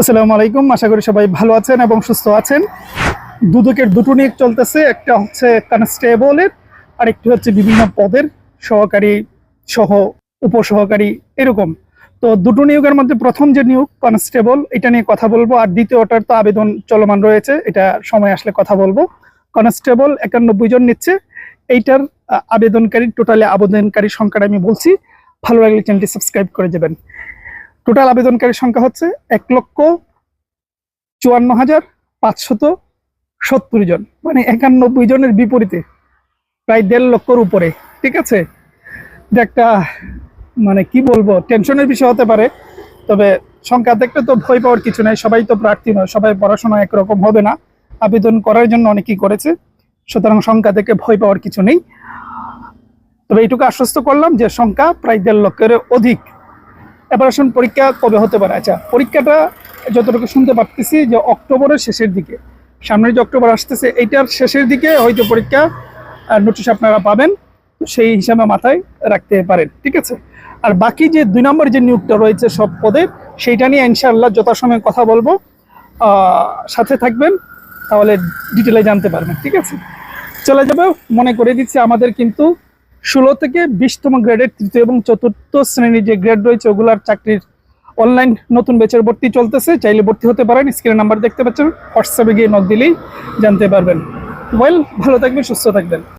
আসসালামু আলাইকুম। আশা করি সবাই ভালো আছেন এবং সুস্থ আছেন। দুদকের দুটো নিয়োগ চলতেছে। একটা হচ্ছে কনস্টেবলের আর একটি হচ্ছে বিভিন্ন পদের সহকারী সহ, উপসহকারী এরকম। তো দুটো নিয়োগের মধ্যে প্রথম যে নিয়োগ, কনস্টেবল, এটা নিয়ে কথা বলব। আর দ্বিতীয়টার তো আবেদন চলমান রয়েছে, এটা সময় আসলে কথা বলব। কনস্টেবল একানব্বই জন নিচ্ছে। এইটার আবেদনকারী, টোটালি আবেদনকারী সংখ্যাটা আমি বলছি। ভালো লাগলে চ্যানেলটি সাবস্ক্রাইব করে যাবেন টোটাল আবেদনকারী সংখ্যা হচ্ছে এক লক্ষ চুয়ান্ন হাজার পাঁচশত সত্তর জন মানে একানব্বই জনের বিপরীতে, প্রায় দেড় লক্ষর উপরে, ঠিক আছে? একটা মানে কি বলব, টেনশনের বিষয় হতে পারে, তবে সংখ্যা দেখলে তো ভয় পাওয়ার কিছু নাই, সবাই তো প্রার্থী নয়, সবাই পড়াশোনা একরকম হবে না, আবেদন করার জন্য অনেকেই করেছে, সুতরাং সংখ্যা দেখে ভয় পাওয়ার কিছু নেই। তবে এইটুকু আশ্বস্ত করলাম যে সংখ্যা প্রায় দেড় লক্ষের অধিক। অপারেশন পরীক্ষা কবে হতে পারে? আচ্ছা পরীক্ষাটা যতটুকু শুনতে পারতেছি যে অক্টোবরের শেষের দিকে। সামনের যে অক্টোবর আসতেছে, এইটার শেষের দিকে হয়তো পরীক্ষা নোটিশ আপনারা পাবেন। সেই হিসাবে মাথায় রাখতে পারেন, ঠিক আছে? আর বাকি যে দুই নম্বর যে নিয়োগটা রয়েছে সব পদে, সেইটা নিয়ে ইনশাআল্লাহ যথাসময়ে কথা বলব। সাথে থাকবেন, তাহলে ডিটেলে জানতে পারবেন, ঠিক আছে? চলে যাবে, মনে করে দিচ্ছি আমাদের কিন্তু ষোলো থেকে বিশতম গ্রেডের তৃতীয় এবং চতুর্থ শ্রেণির যে গ্রেড রয়েছে, ওগুলার চাকরির অনলাইন নতুন বেচের ভর্তি চলতেছে। চাইলে ভর্তি হতে পারেন স্ক্রিনে নাম্বার দেখতে পাচ্ছেন হোয়াটসঅ্যাপে গিয়ে নক দিলেই জানতে পারবেন। ওয়েল ভালো থাকবেন, সুস্থ থাকবেন।